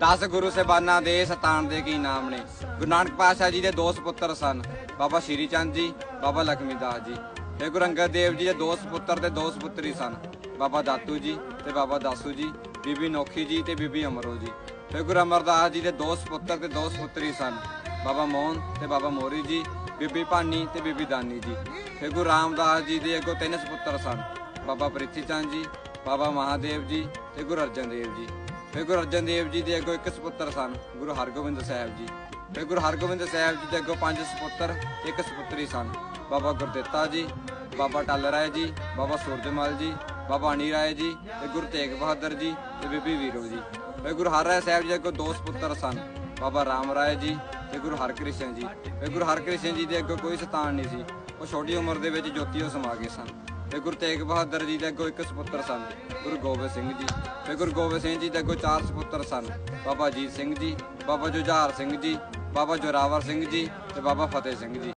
10 ਗੁਰੂ ਸਾਹਿਬਾਨਾਂ ਦੇ ਸਤਾਨ ਦੇ ਕੀ ਨਾਮ ਨੇ? ਗੁਰੂ ਨਾਨਕ ਪਾਤਸ਼ਾਹ ਜੀ ਦੇ ਦੋ ਸੁਪੁੱਤਰ ਸਨ, ਬਾਬਾ ਸ਼੍ਰੀ ਚੰਦ ਜੀ, ਬਾਬਾ ਲਖਮੀ ਦਾਸ ਜੀ ਤੇ ਗੁਰੂ ਅੰਗਦ ਦੇਵ ਜੀ ਦੇ ਦੋ ਸੁਪੁੱਤਰ ਤੇ ਦੋ ਸੁਪੁੱਤਰੀ ਸਨ, ਬਾਬਾ ਦਾਤੂ ਜੀ ਤੇ ਬਾਬਾ ਦਾਸੂ ਜੀ, ਬੀਬੀ ਨੋਖੀ ਜੀ ਤੇ ਬੀਬੀ ਅਮਰੋ ਜੀ ਤੇ ਗੁਰੂ ਅਮਰਦਾਸ ਜੀ ਦੇ ਦੋ ਸੁਪੁੱਤਰ ਤੇ ਦੋ ਸੁਪੁੱਤਰੀ ਸਨ, ਬਾਬਾ ਮੋਹਨ ਤੇ ਬਾਬਾ ਮੋਰੀ ਜੀ, ਬੀਬੀ ਭਾਨੀ ਤੇ ਬੀਬੀ ਦਾਨੀ ਜੀ ਤੇ ਗੁਰੂ ਰਾਮਦਾਸ ਜੀ ਦੇ ਅੱਗੋਂ ਤਿੰਨ ਸੁਪੁੱਤਰ ਸਨ, ਬਾਬਾ ਪ੍ਰਿਥੀ ਚੰਦ ਜੀ, ਬਾਬਾ ਮਹਾਦੇਵ ਜੀ ਤੇ ਗੁਰੂ ਅਰਜਨ ਦੇਵ ਜੀ। ਫਿਰ ਗੁਰੂ ਅਰਜਨ ਦੇਵ ਜੀ ਦੇ ਅੱਗੋਂ ਇੱਕ ਸੁਪੁੱਤਰ ਸਨ, ਗੁਰੂ ਹਰਗੋਬਿੰਦ ਸਾਹਿਬ ਜੀ। ਫਿਰ ਗੁਰੂ ਹਰਗੋਬਿੰਦ ਸਾਹਿਬ ਜੀ ਦੇ ਅੱਗੋਂ ਪੰਜ ਸੁਪੁੱਤਰ, ਇੱਕ ਸੁਪੁੱਤਰੀ ਸਨ। ਬਾਬਾ ਗੁਰਦਿੱਤਾ ਜੀ, ਬਾਬਾ ਟੱਲ ਰਾਏ ਜੀ, ਬਾਬਾ ਸੂਰਜਮਲ ਜੀ, ਬਾਬਾ ਅਣੀ ਰਾਏ ਜੀ ਤੇ ਗੁਰੂ ਤੇਗ ਬਹਾਦਰ ਜੀ ਤੇ ਬੀਬੀ ਵੀਰੋ ਜੀ। ਫਿਰ ਗੁਰੂ ਹਰ ਰਾਏ ਸਾਹਿਬ ਜੀ ਦੇ ਅੱਗੋਂ ਦੋ ਸੁਪੁੱਤਰ ਸਨ, ਬਾਬਾ ਰਾਮ ਰਾਏ ਜੀ ਤੇ ਗੁਰੂ ਹਰਕ੍ਰਿਸ਼ਨ ਜੀ। ਫਿਰ ਗੁਰੂ ਹਰਕ੍ਰਿਸ਼ਨ ਜੀ ਦੇ ਅੱਗੋਂ ਕੋਈ ਸਥਾਨ ਨਹੀਂ ਸੀ, ਉਹ ਛੋਟੀ ਉਮਰ ਦੇ ਵਿੱਚ ਜੋਤੀਓ ਸਮਾ ਗਏ ਸਨ। ਤੇ ਗੁਰੂ ਤੇਗ ਬਹਾਦਰ ਜੀ ਦੇ ਅੱਗੋਂ ਇੱਕ ਸੁਪੁੱਤਰ ਸਨ, ਗੁਰੂ ਗੋਬਿੰਦ ਸਿੰਘ ਜੀ। ਤੇ ਗੁਰੂ ਗੋਬਿੰਦ ਸਿੰਘ ਜੀ ਦੇ ਅੱਗੋਂ ਚਾਰ ਸੁਪੁੱਤਰ ਸਨ, ਬਾਬਾ ਅਜੀਤ ਸਿੰਘ ਜੀ, ਬਾਬਾ ਜੁਝਾਰ ਸਿੰਘ ਜੀ, ਬਾਬਾ ਜੋਰਾਵਰ ਸਿੰਘ ਜੀ ਤੇ ਬਾਬਾ ਫਤਿਹ ਸਿੰਘ ਜੀ।